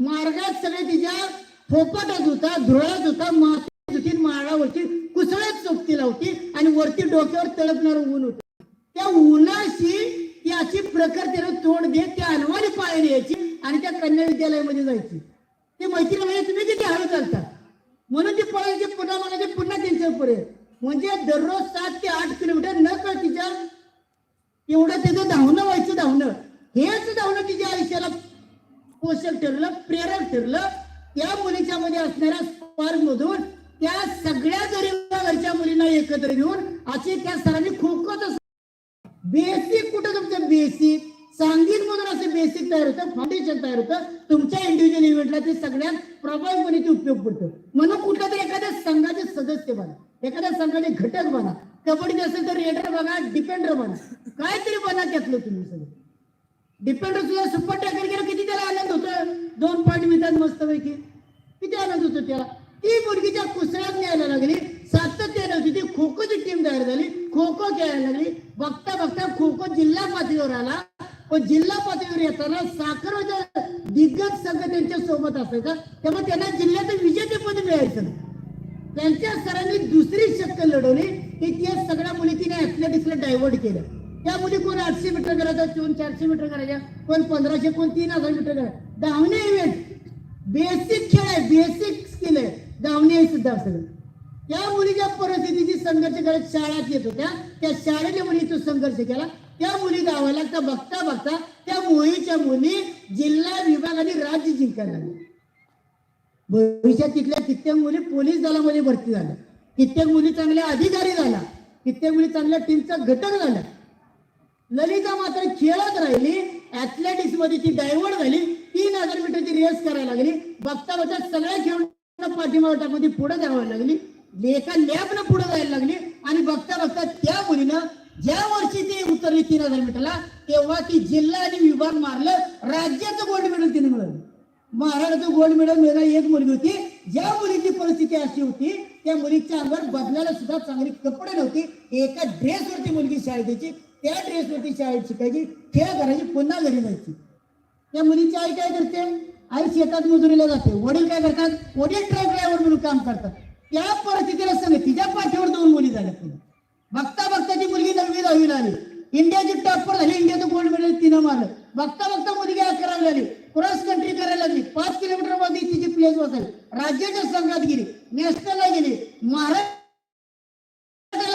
मार्गात सगळे तिच्या फोपाटात होता धुळ्यात होता माती होती माळावरती कुसळत सोबती लावती आणि वरती डोक्यावर तळपणार ऊन होत. त्या उन्हाशी ती अशी प्रकार तोंड देत त्या अनवाणी पायरी यायची आणि त्या कन्या विद्यालयामध्ये जायची. ते मैत्रीण म्हणजे तुम्ही किती हळू चालता? म्हणून ती पळायची पुन्हा म्हणायचे पुन्हा त्यांच्या पुढे म्हणजे दररोज सात ते आठ किलोमीटर न कळ तिच्या एवढं त्याचं धावणं व्हायचं धावणं. हेच धावणं तिच्या आयुष्याला पोषक ठरलं प्रेरक ठरलं त्या मुलीच्या मध्ये असणाऱ्या स्पार्क मधून त्या सगळ्या गरीब घरच्या मुलींना एकत्र घेऊन अशी त्या सरांनी खोकत खोच बेसिक कुठं तुमचं बेसिक सांगीत मधून असं बेसिक तयार होतं फाउंडेशन तयार होतं. तुमच्या इंडिव्हिज्युअल इव्हेंटला ते सगळ्यात प्रभावीपणे ते उपयोग पडतो. म्हणून कुठल्या तरी एखाद्या संघाचे सदस्य बना एखाद्या संघाचे घटक बना. कबड्डी असेल तर रेडर बना डिपेंडर बना. काहीतरी बना त्यातलं तुम्ही सगळं. डिपेंडर सुद्धा सुपर टॅकर केलं किती त्याला आनंद होतो दोन पॉईंट मिळतात मस्तपैकी. किती आनंद होतो त्याला? ती मुलगीच्या कुसळ्यात न्यायला लागली सातत्याने होती ती खो खोची टीम तयार झाली खो खो खेळायला लागली. बघता बघता खो खो जिल्हा पातळीवर आला. पण जिल्हा पातळीवर येताना साखरच्या दिग्गज संघ त्यांच्यासोबत असायचा. त्यामुळे त्यांना जिल्ह्याचं विजेतेपद मिळायचं. त्यांच्या सरांनी दुसरी शक्कल लढवली. की त्या सगळ्या मुली तिने ऍथलेटिक्सला डायव्हर्ट केलं. त्या मुली कोण आठशे मीटर करायचं कोण चारशे मीटर करायच्या कोण पंधराशे कोण तीन हजार मीटर करायचं? धावणे इव्हेंट. बेसिक खेळ आहे बेसिक स्किल आहे. धावणे आहे सुद्धा सगळं. त्या मुलीच्या परिस्थितीची संघर्ष करत शाळेत येत होत्या. त्या शाळेच्या मुली तो संघर्ष केला. त्या मुली धावायला लागता बघता बघता त्या मोहीच्या मुली जिल्हा विभाग आणि राज्य जिंकायला लागल्या. भविष्यात तिथल्या कित्येक मुली पोलीस दलामध्ये भरती झाल्या. कित्येक मुली चांगल्या अधिकारी झाल्या. कित्येक मुली चांगल्या टीमचा घटक झाल्या. ललिता मात्र खेळत राहिली. ऍथलेटिक्समध्ये ती डायव्हर्ट झाली. तीन हजार मीटरची रेस करायला लागली. बघता बघता सगळ्या खेळांना पाठीमागे टाकून पुढे जावं लागली. एका लॅबनं पुढे जायला लागली. आणि बघता बघता त्या मुलीनं ज्या वर्षी ती उतरली तीन हजार मीटरला तेव्हा ती जिल्हा आणि विभाग मारलं. राज्याचं गोल्ड मेडल तिने मिळवलं. महाराष्ट्राचं गोल्ड मेडल मिळणारी एक मुलगी होती. ज्या मुलीची परिस्थिती अशी होती त्या मुलीच्या अंगावर बदलायला सुद्धा चांगली कपडे नव्हती. एका ड्रेसवरती मुलगी शाळेत यायची. त्या ड्रेसवरती शाळेत शिकायची खेळ करायची पुन्हा घरी जायची. त्या मुलीची आई काय करते? आई शेतात मजुरीला जाते. वडील काय करतात? वडील ट्रक ड्रायव्हर म्हणून काम करतात. त्या परिस्थितीला सांग तिच्या पाठीवर दोन मुली झाल्या पुन्हा. बघता बघता ती मुलगी नववी दहावीला आली. इंडियाची टॉपर झाली. इंडियाचं गोल्ड मेडल तिनं मारलं. बघता बघता मुलगी अकरावी झाली क्रॉस कंट्री करायला लागली पाच किलोमीटरमध्ये तिची प्लेस बसेल राज्याच्या संघात गेली नॅशनलला गेली महाराष्ट्राला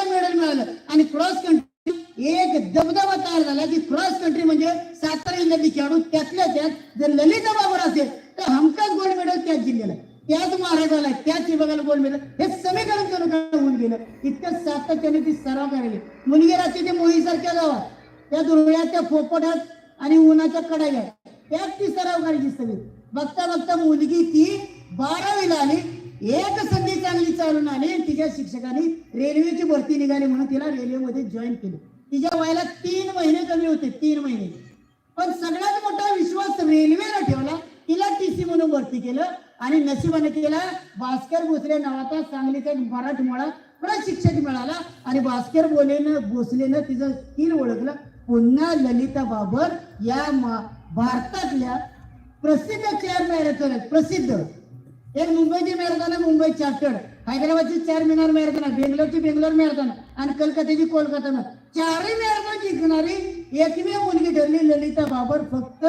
मेडल मिळालं आणि क्रॉस कंट्री एक दबदबा तयार झाला की क्रॉस कंट्री म्हणजे सातारा जिल्ह्यातली खेळाडू त्यातल्या त्यात जर ललिता बाबर असेल तर हमखास गोल्ड मेडल त्याच जिल्ह्याला आहे. त्याच महाराष्ट्राला आहे, त्याच विभागाला गोल्ड मेडल हे समीकरण करून काय होऊन गेलं इतकं सातत्याने ती सराव करायली मुलगी राहते ते मोहीसारख्या गावात त्या दुर्गळ्यात पोपटात आणि उन्हाच्या कडायला त्यात ती सराव करायची सगळी. बघता बघता मुलगी ती बारावीला आली. एक संधी चांगली चालून आली तिच्या शिक्षकांनी रेल्वेची भरती निघाली म्हणून तिला रेल्वेमध्ये जॉईन केलं. तिच्या वयाला तीन महिने कमी होते तीन महिने. पण सगळ्यात मोठा विश्वास रेल्वेला ठेवला. तिला टीसी म्हणून भरती केलं आणि नशिबाने तिला भास्कर भोसले नावाचा सांगलीचा एक मराठमोळा प्रशिक्षक मिळाला आणि भास्कर बोलेनं भोसलेनं तिचं स्किल ओळखलं. पुन्हा ललिता बाबर या भारतातल्या प्रसिद्ध चेअर मॅरेथॉन आहेत. प्रसिद्ध. एक मुंबईची मॅरेथॉन आहे मुंबई चार्टर्ड. हैदराबादची चार मिनार मॅरेथॉन आहे बेंगलोरची बेंगलोर मॅरेथॉन आणि कलकत्याची कोलकाता चारही मॅरेथॉन जिंकणारी एकमेव मुलगी ठरली ललिता बाबर फक्त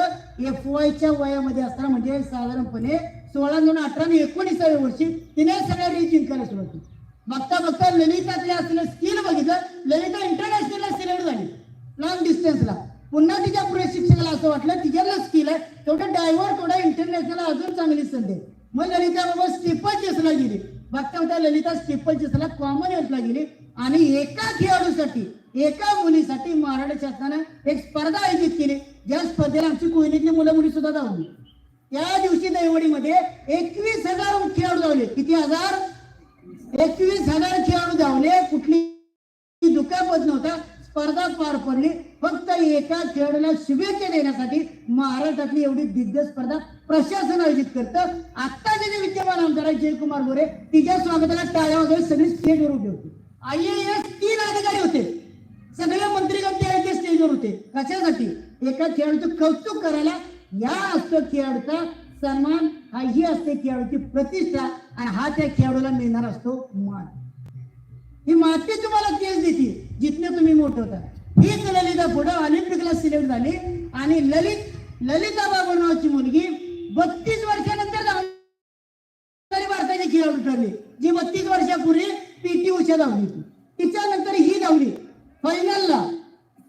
एफ वायच्या वयामध्ये असताना म्हणजे साधारणपणे सोळा दोन अठरा आणि एकोणीसाव्या वर्षी तिने सगळ्या रेस जिंकायला सुरुवात केली. बघता बघता ललितातले असलेलं स्किल बघितलं ललिता इंटरनॅशनलला सिलेक्ट झाली. लॉंग डिस्टन्सला पुन्हा तिच्या प्रशिक्षकाला असं वाटलं तिच्याला स्किल आहे. तेवढं डायव्हर थोडा इंटरनॅशनल अजून चांगली संधी मग ललिता बाबा स्टेपल चेसला गेली. बघता बघता ललिता स्टिपल चेसला कॉमन ला गेली. आणि एका खेळाडूसाठी एका मुलीसाठी महाराष्ट्र शासनानं एक स्पर्धा आयोजित केली. ज्या स्पर्धेला आमची कोहिनीतली मुलं मुली सुद्धा धावली. त्या दिवशी दैवडीमध्ये एकवीस हजार खेळाडू धावले. किती हजार? एकवीस हजार खेळाडू धावले. कुठली दुखापत नव्हता. स्पर्धा पार पडली. फक्त एका खेळाडूला शुभेच्छा देण्यासाठी महाराष्ट्रातली एवढी दिग्गज स्पर्धा प्रशासन आयोजित करतं. आत्ताचे जे विद्यमान आमदार आहेत जयकुमार गोरे तिच्या स्वागताला टाळ्या वगैरे सगळी स्टेजवर उभे होते. आय एस तीन अधिकारी होते. सगळे मंत्रीगण ते एका स्टेजवर होते. कशासाठी? एका खेळाडूचं कौतुक करायला. या असतो खेळाडूचा सन्मान हा ही असते खेळाडूची प्रतिष्ठा आणि हा त्या खेळाडूला मिळणार असतो मान. ही माती तुम्हाला तेच देते जिथने तुम्ही मोठं होता. हीच ललिता पुढे ऑलिम्पिकला सिलेक्ट झाली आणि ललित ललिता बाबा नावाची मुलगी बत्तीस वर्षानंतर धावणारी भारताची खेळाडू ठरली. जी बत्तीस वर्षापूर्वी पीटी उषा धावली होती. तिच्यानंतर ही धावली. फायनलला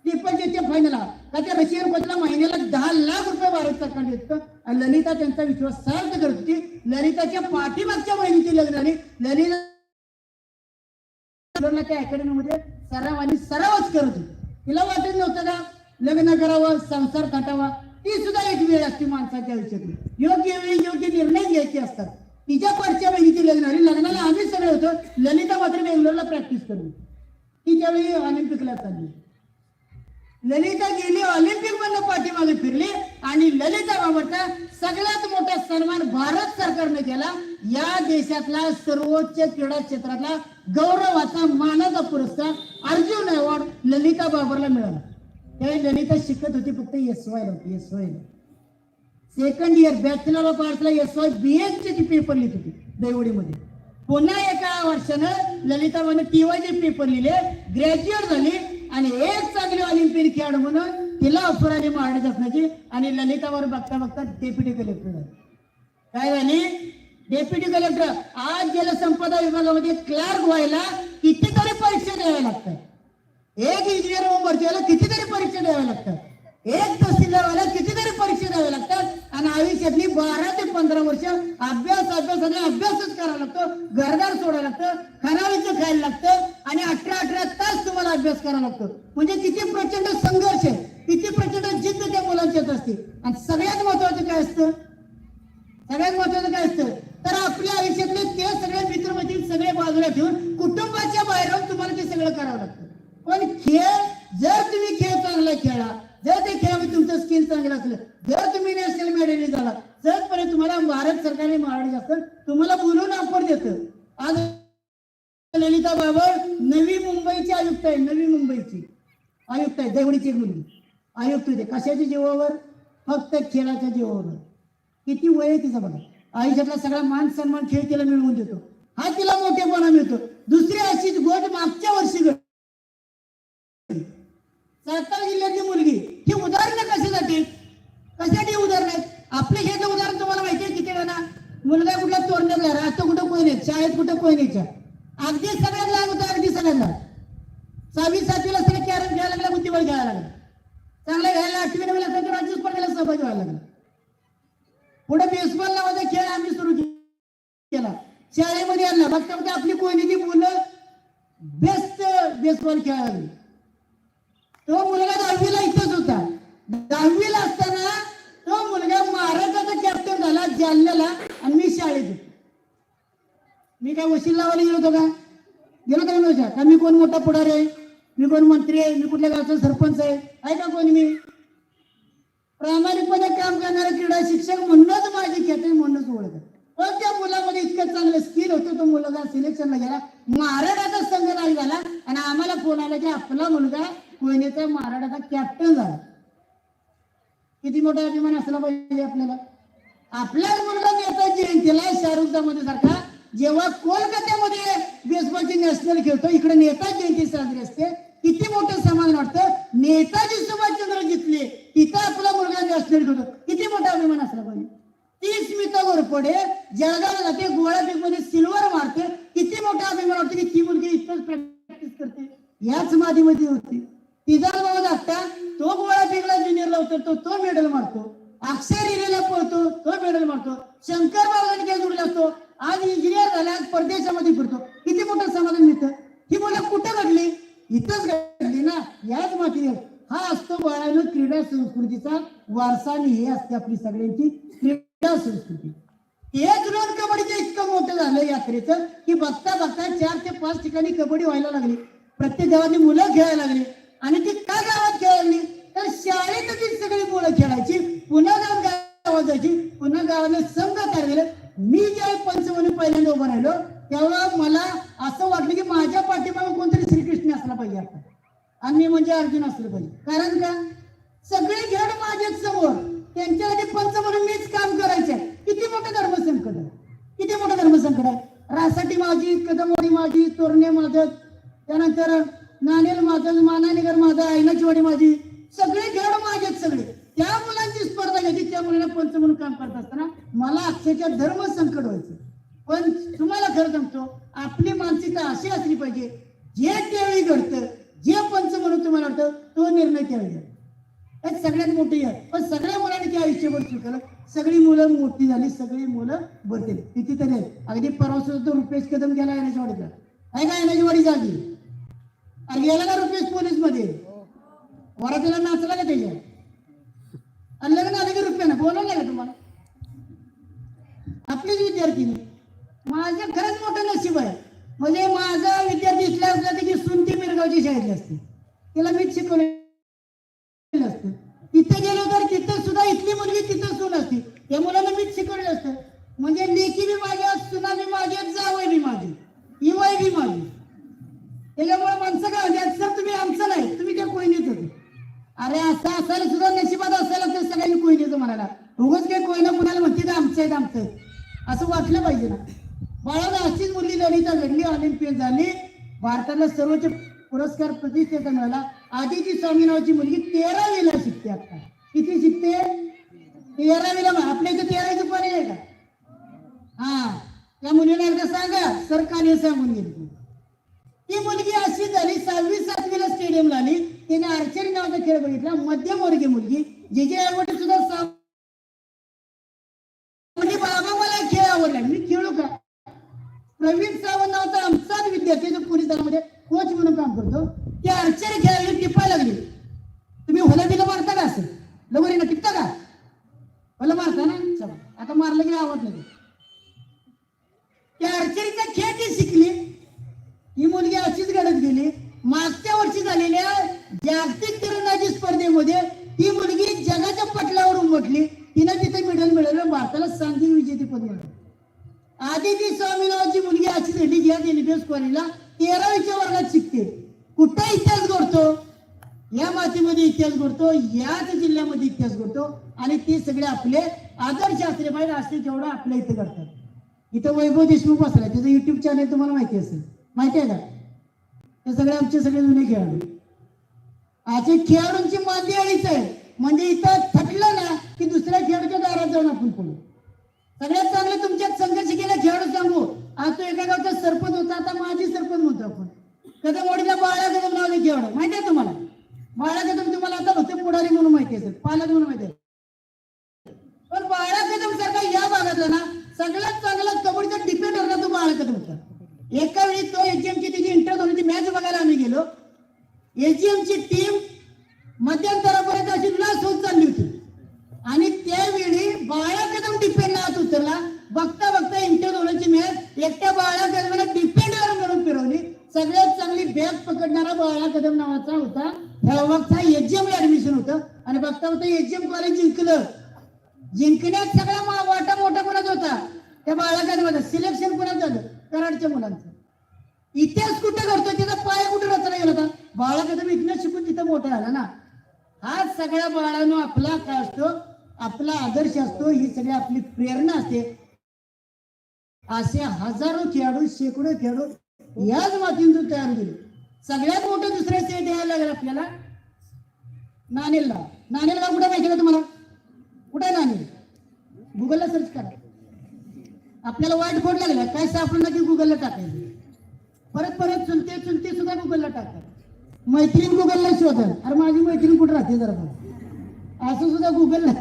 ट्रिपलच्या फायनलला. का त्या रशियन कोचला महिन्याला दहा लाख रुपये भारत सरकार देत आणि ललिता त्यांचा विश्वास सार्थ करत होती. ललिताच्या पाठीमागच्या महिन्याची लग्न झाली. ललिता मुलांना त्या अकॅडमीमध्ये सराव आणि सरावच करत होती. तिला वाटत नव्हतं का? लग्न करावं संसार थाटावा ती सुद्धा एक वेळ असते माणसाच्या आयुष्यातली. योग्य वेळी योग्य निर्णय घ्यायचे असतात. तिच्या परच्या बहिणीची लग्न आणि लग्नाला आम्ही सगळे होतो ललिता मात्र बेंगलोरला प्रॅक्टिस करू ती त्यावेळी ऑलिम्पिकला चालली. ललिता गेली ऑलिम्पिक मधनं पाठीमागे फिरली आणि ललिता बाबरचा सगळ्यात मोठा सन्मान भारत सरकारने केला. या देशातला सर्वोच्च क्रीडा क्षेत्रातला गौरवाचा मानाचा पुरस्कार अर्जुन अवॉर्ड ललिता बाबरला मिळाला. त्यावेळी ललिता शिकत होती फक्त एस वाय होती S Y second year bachelor of आर्ट्सला S Y B चे ती पेपर लिहित होती दैवडीमध्ये पुन्हा एका वर्षानं ललिताबाने टीवायचे पेपर लिहिले ग्रॅज्युएट झाली आणि एक चांगली ऑलिम्पिक खेळाडू म्हणून तिला ऑफर आली महाराज असण्याची आणि ललितावर बघता बघता डेप्युटी कलेक्टर झाली. काय झाली? डेप्युटी कलेक्टर आज जलसंपदा विभागामध्ये क्लार्क व्हायला कितीतरी परीक्षा द्याव्या लागतात. एक इंजिनियर होऊन भरती व्हायला कितीतरी परीक्षा द्याव्या लागतात. एक तहसीलदार व्हायला कितीतरी परीक्षा द्याव्या लागतात. आणि आयुष्यातली बारा ते पंधरा वर्ष अभ्यास अभ्यास आणि अभ्यासच करावा लागतो. घरदार सोडावं लागतं खानावीचं खायला लागतं आणि अठरा अठरा तास तुम्हाला अभ्यास करावा लागतो. म्हणजे किती प्रचंड संघर्ष आहे. किती प्रचंड जिद्द त्या मुलांच्यात असते. आणि सगळ्यात महत्वाचं काय असतं? सगळ्यात महत्वाचं काय असतं? तर आपल्या आयुष्यातले ते सगळे मित्रमैत्रीण सगळे बाजूला ठेवून कुटुंबाच्या बाहेर तुम्हाला ते सगळं करावं लागतं. पण खेळ जर तुम्ही खेळ चांगला खेळा जर ते खेळामध्ये म्हणजे तुमचं स्किल चांगलं असलं जर तुम्ही नॅशनल मेडलिस्ट झाला सहजपणे तुम्हाला भारत सरकारने महाराज असतं तुम्हाला बोलून ऑफर देतं. आज ललिता बाबर नवी मुंबईची आयुक्त आहे नवी मुंबईची आयुक्त आहे देवडीची मुलगी. आयुक्त होते. कशाच्या जीवावर? फक्त खेळाच्या जीवावर. किती वय आहे तिचा बघा. आयुष्यातला सगळा मान सन्मान खेळ तिला मिळवून देतो. हा तिला मोठेपणा मिळतो. दुसरी अशीच गोट मागच्या वर्षी घडली. सातारा जिल्ह्यातली मुलगी ही उदाहरणं कशासाठी कशासाठी उदाहरण आहेत? आपल्या शेतलं उदाहरण तुम्हाला माहिती आहे किती वेळा मुलगा कुठल्या तोरण्यात घरा आता कुठं कोयनेत शाळेत कुठं कोयनेच्या अगदी सगळ्यात लहान होता अगदी सगळ्यात लहान. सहावी सातवीला सगळं कॅरम खेळायला लागला बुद्धिबळ खेळायला लागला. चांगला घ्यायला आठवी नवीला तर राज्य स्पर्धेला सहभागी व्हायला लागला. पुढे बेसबॉल नावाचा खेळ आम्ही सुरू केला. शाळेमध्ये आणला. बघता बघता आपली कोयनेची मुलं बेस्ट बेसबॉल खेळायला तो मुलगा दहावीला इथंच होता. दहावीला असताना तो मुलगा महाराष्ट्राचा कॅप्टन झाला जालन्याला आणि मी शाळेत होतो. मी काय वशील लावायला गेलो होतो का? गेलो का नव्हता का मी कोण मोठा पुढारी आहे? मी कोण मंत्री आहे? मी कुठल्या गावचा सरपंच आहे? आहे का कोणी मी? करणारा शिक्षक म्हणूनच माझी ख्याती म्हणूनच ओळखत पण त्या मुलामध्ये इतकं चांगलं स्किल होतं तो मुलगा सिलेक्शनला गेला महाराष्ट्राचा संघ नाही झाला आणि आम्हाला फोन आला की आपला मुलगा कोयनेचा महाराष्ट्राचा कॅप्टन झाला. किती मोठा अभिमान असला पाहिजे आपल्याला. आपलाच मुलगा नेता जयंतीला शाहरुख दामोदर सारखा जेव्हा कोलकात्यामध्ये बेसबॉलची नॅशनल खेळतो इकडे नेता जयंती साजरी असते किती मोठं समाधान वाटतं. नेताजी सुभाषचंद्र जिंकले तिथं आपला मुलगा नॅशनल खेळतो. किती मोठा अभिमान असला पाहिजे ती स्मिता घोरपडे जळगाव जाते गोळाफेकमध्ये सिल्वर मारते. किती मोठा अभिमान वाटतो की ती मुलगी इथंच प्रॅक्टिस करते. याच मादीमध्ये होती. तिचा भाऊ धाकटा तो गोळा फेकला ज्युनियरला उतरतो तो मेडल मारतो. अक्षय रिलेला पळतो तो मेडल मारतो. शंकर बाबांनी जोडला असतो. आज इंजिनियर झाला आज परदेशामध्ये फिरतो. किती मोठं समाधान मिळतं. ही मुलं कुठं घडली? इथंच घडली ना. याच मातीवर. हा असतो बाळानं क्रीडा संस्कृतीचा वारसा आणि हे असते आपली सगळ्यांची क्रीडा संस्कृती. एक रोज कबड्डीचं इतकं मोठं झालं यात्रेचं की बघता बघता चार ते पाच ठिकाणी कबड्डी व्हायला लागली. प्रत्येक गावातली मुलं खेळायला लागली आणि ती का गावात खेळायला लागली? तर शाळेत ती सगळी मुलं खेळायची पुन्हा जाऊन गावात जायची पुन्हा गावाने संघ तयार केलं मी ज्यावेळी पंच म्हणून पहिल्यांदा उभं राहिलो तेव्हा मला असं वाटलं की माझ्या पाठीमागे कोणतरी श्रीकृष्ण असला पाहिजे आता. आणि मी म्हणजे अर्जुन असलं पाहिजे कारण का? सगळे खेळ माझ्याच समोर त्यांच्यासाठी पंच म्हणून मीच काम करायचे. किती मोठं धर्मसंकट आहे? किती मोठं धर्मसंकट आहे? रासाठी माझी कदमवाडी माझी तोरणे माझं त्यानंतर नाणेल माझं मानानीगर माझं ऐनाचीवाडी माझी सगळे खेळ माझेच सगळे. त्या मुलांची स्पर्धा घ्यायची त्या मुलांना पंच म्हणून काम करत असताना मला अक्षरशः धर्म संकट व्हायचं. पण तुम्हाला खरं सांगतो आपली मानसिकता अशी असली पाहिजे जे त्यावेळी घडतं जे पंच म्हणून तुम्हाला वाटतं तो निर्णय त्यावेळी घ्या. सगळ्यात मोठी आहे पण सगळ्या मुलांनी ते आयुष्यभर स्वीकारलं सगळी मुलं मोठी झाली सगळी मुलं भरतील कितीतरी आहेत. अगदी परवा सुद्धा तो रुपेश कदम गेला येण्याच्या वाडीला. आहे का येण्याची वाडी जागी? अरे गेला का रुपेश पोलीसमध्ये वरातीला नाचला का त्याच्या? आणि लग्न आलं की रुपया ना बोलवलं का तुम्हाला? आपलीच विद्यार्थी. माझं खरंच मोठं नशीब आहे. म्हणजे माझा विद्यार्थी इथला असला त्याची सुनती मिरगावची शाळेतली असते. तिला मीच शिकवले असतं. तिथे गेलो तर तिथं सुद्धा इथली मुलगी तिथं सून असते. या मुलाला मीच शिकवलेलं असतं. म्हणजे लेखी बी माझ्या सुना बी माझी जावय बी माझी. इवय बी माझी. त्याच्यामुळे माणसं काय म्हणतात सर तुम्ही आमचं नाही. तुम्ही त्या कोयनीत होते. अरे असं असायला सुद्धा नशिबात असायला तर सगळ्यांनी कोयनीचं म्हणायला. उगच काय कोयना कुणाला म्हणते आमचं आहेत आमचं असं वाटलं पाहिजे ना. बाळाला अशीच मुली लढीचा वेगळी ऑलिम्पियन झाली. भारताला सर्वोच्च पुरस्कार प्रतिष्ठेचा मिळाला. आदिती स्वामी नावाची मुलगी तेरावीला शिकते आता. किती शिकते? तेरावीला आपल्या इथे तेरावीचं पण आहे का? हा. त्या मुलीला एकदा सांगा. सरकारने सांगून गेली ती मुलगी अशी झाली सहावी सातवीला स्टेडियमला आली. तिने आर्चरी नावाचा खेळ बघितला. मध्यमवर्गीय मुलगी. जे जे आवडते सुद्धा सा- म्हणजे बाबा मला खेळ आवडला मी खेळू का प्रवीण सावंत नावाचा आमचाच विद्यार्थी जो पोलीस दलामध्ये कोच म्हणून काम करतो ती आश्चर्य खेळायला टिपायला लागली. तुम्ही होला बिला मारता का असं? लगोरीनं टिपता का? होला मारता ना? चला. आता मारलं की आवडत नाही. त्या आर्चरीचा खेळ ती शिकली. ही मुलगी अशीच घडत गेली. मागच्या वर्षी झालेल्या जागतिक तिरंदाजी स्पर्धेमध्ये ती मुलगी जगाच्या पटलावर उमटली. तिनं तिथे मेडल मिळवलं. भारताला सांघिक विजेतेपद मिळवलं आदिती स्वामी नावाची मुलगी अशीच एलबीएस कॉलेजला तेरावीच्या वर्गात शिकते. कुठं इतिहास घडतो? या मातीमध्ये इतिहास घडतो याच जिल्ह्यामध्ये इतिहास घडतो आणि ते सगळे आपले आदर्श असले पाहिजे असले जेवढं आपल्या इथे करतात इथं वैभव देशमुख बसला त्याचं युट्यूब चॅनल तुम्हाला माहिती असेल. माहिती आहे का? ते सगळे आमचे सगळे जुने खेळाडू. आजचे खेळाडूंची मांदी अडीच आहे. म्हणजे इथं थकलं ना की दुसऱ्या खेळाडूच्या दारात जाऊन आपण पडू सगळ्यात चांगलं तुमच्यात संघर्ष केला खेळाडू सांगू. आज तो एका गावचा सरपंच होता आता माझी सरपंच म्हणतो आपण. कदम ओढीला बाळा कदम लावले खेळाडू. माहिती आहे तुम्हाला? बाळा कदम तुम्हाला आता होते पुढारी म्हणून माहिती असेल पालक म्हणून माहिती आहे. पण बाळा कदम सारखा या भागातला ना सगळ्यात चांगला कबड्डीचा डिफेंडर ना तो बाळा कदम होता. एका वेळी तो एजीएमची त्याची इंटर धोनीची मॅच बघायला आम्ही गेलो. एजीएमची टीम मध्यंतरापर्यंत अशी लास होत चालली होती आणि त्यावेळी बाळा कदम डिफेंडला आत उतरला बघता बघता इंटर मॅच एकट्या बाळा कदमाला डिफेंडर म्हणून फिरवली. सगळ्यात चांगली बॅग पकडणारा बाळा कदम नावाचा होता. तेव्हाचा एजीएम ऍडमिशन होतं. आणि बघता बघता एचजीएम कॉलेज जिंकलं. जिंकण्यात सगळा वाटा मोठा कोणाचा होता? त्या बाळा कदमाचा. सिलेक्शन कोणाचं झालं? कराडच्या मुलांचं. इतिहास कुठं करतो त्याचा पाय कुठे रचला गेला होता? बाळा कदम इथनं शिकून तिथं मोठा झाला ना. हा सगळ्या बाळांनो आपला काय असतो आपला आदर्श असतो ही सगळी आपली प्रेरणा असते. असे हजारो खेळाडू शेकडो खेळाडू याच मातीतून तयार केले सगळ्यात मोठं दुसरं स्टेट द्यायला लागेल आपल्याला नाणेलला नाणेलला कुठे माहिती का तुम्हाला? कुठे आहे नाणेल गुगलला सर्च करा. आपल्याला वाईट फोड लागला. काय सापडलं की गुगलला टाकायचं. परत परत चुलते चुलते सुद्धा गुगलला टाकतात. मैत्रीण गुगलला शोधा अरे माझी मैत्रीण कुठे राहते जरा असं सुद्धा गुगलला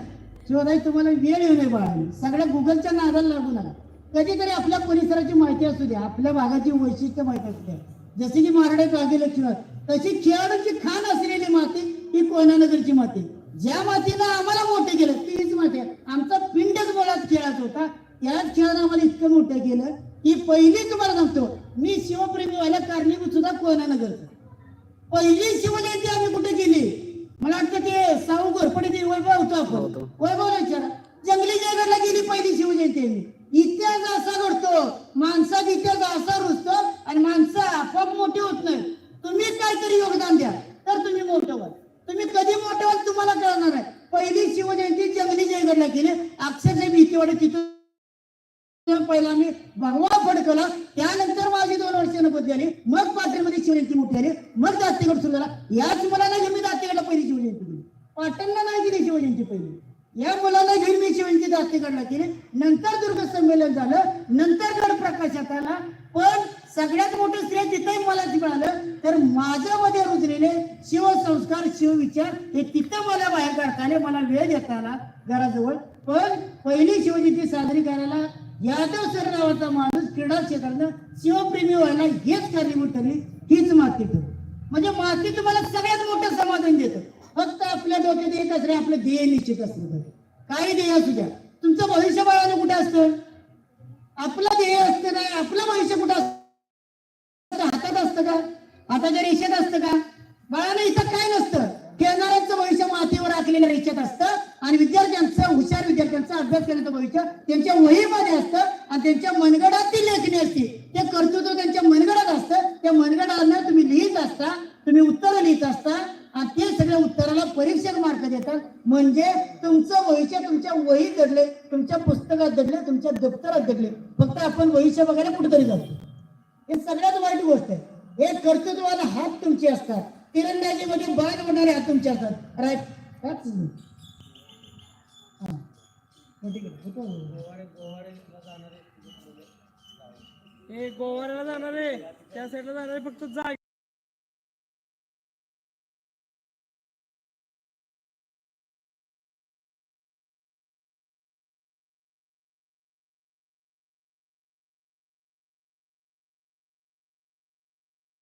शिवाय तुम्हाला वेळ येऊ नये बाळा सगळ्या गुगलच्या नादाला लागू नका. कधीतरी आपल्या परिसराची माहिती असू द्या. आपल्या भागाची वैशिष्ट्य माहिती असू द्या. जसे की मारडे जागे लक्ष्मी तशी खेळाडूची खाण असलेली माती ही कोयनानगरची माती. ज्या मातीनं आम्हाला मोठे केलं तीच माती. आहे. आमचा पिंडच बोलाच खेळाच होता. त्याच खेळानं आम्हाला इतकं मोठं केलं की पहिली तुम्हाला सांगतो मी शिवप्रेमी व्हायला कारणीभूत सुद्धा कोयनानगरचं पहिली शिवजयंती आम्ही कुठे केली? मला वाटतं ते साऊ घोरपडे ते वैभव होतो आपण. वैभव विचारा. जंगली जयगडला गेली पहिली शिवजयंती. इतिहास असा घडतो माणसात इतिहास असा रुजतो आणि माणसं आपोआप मोठी होत नाही तुम्ही काहीतरी योगदान द्या तर तुम्ही मोठं व्हाल तुम्ही कधी मोठं व्हाल तुम्हाला कळणार आहे पहिली शिवजयंती जंगली मग पहिला मी भगवा फडकला त्यानंतर माझी दोन वर्ष नपत झाली मग पाटणमध्ये शिवजयंती मोठी झाली मग दातेगड सुरू झाला याच मुलाला घेऊन मी दातेगडला पहिली शिवजयंती केली पाटणला नाही केली शिवजयंती पहिली या मुलाला घेऊन मी शिवजयंती दातेगडला केली नंतर दुर्ग संमेलन झालं नंतर गड प्रकाशात आला पण सगळ्यात मोठं श्रेय तिथं मला मिळालं. तर माझ्यामध्ये रुजलेले शिवसंस्कार शिवविचार हे तिथं मला बाहेर काढताना मला वेळ देता आला घराजवळ. पण पहिली शिवजयंती साजरी करायला यादव सर नावाचा माणूस क्रीडा क्षेत्रानं शिवप्रेमी व्हायला हेच कारणीभूत ठरली. हीच माती ठरली म्हणजे माती तुम्हाला सगळ्यात मोठं समाधान देतं. फक्त आपल्या डोक्यात येत रे आपलं ध्येय निश्चित असलं काही ध्येय असू द्या. तुमचं भविष्य बाळानं कुठे असतं? आपलं ध्येय असतं काय आपलं भविष्य कुठं असतं? हातात असतं का? हाताच्या रेषेत असतं का? बाळानं इथं काय नसतं? खेळणाऱ्यांचं भविष्य मातीवर आखलेल्या रेषेत असतं. आणि विद्यार्थ्यांचं हुशार विद्यार्थ्यांचं अभ्यास केल्याचं भविष्य त्यांच्या वहीमध्ये असतं. आणि त्यांच्या मनगडातील लेखणी असते. ते कर्तृत्व त्यांच्या मनगडात असतं. त्या मनगडानं तुम्ही लिहित असता तुम्ही उत्तरं लिहित असता. ते सगळ्या उत्तराला परीक्षक मार्क देतात. म्हणजे तुमचं भविष्य तुमच्या वही दडले तुमच्या पुस्तकात दडले तुमच्या दप्तरात दडले. फक्त आपण भविष्य बघायला कुठेतरी जातो. हे सगळ्यात वाईट गोष्ट आहे. हे कर्तृत्वाला हात तुमचे असतात. तिरंदाजीमध्ये बाद होणारे हात तुमचे असतात. राईट हा. गोवाऱ्याला जाणार. आहे त्या साईडला जाणार आहे फक्त जागे.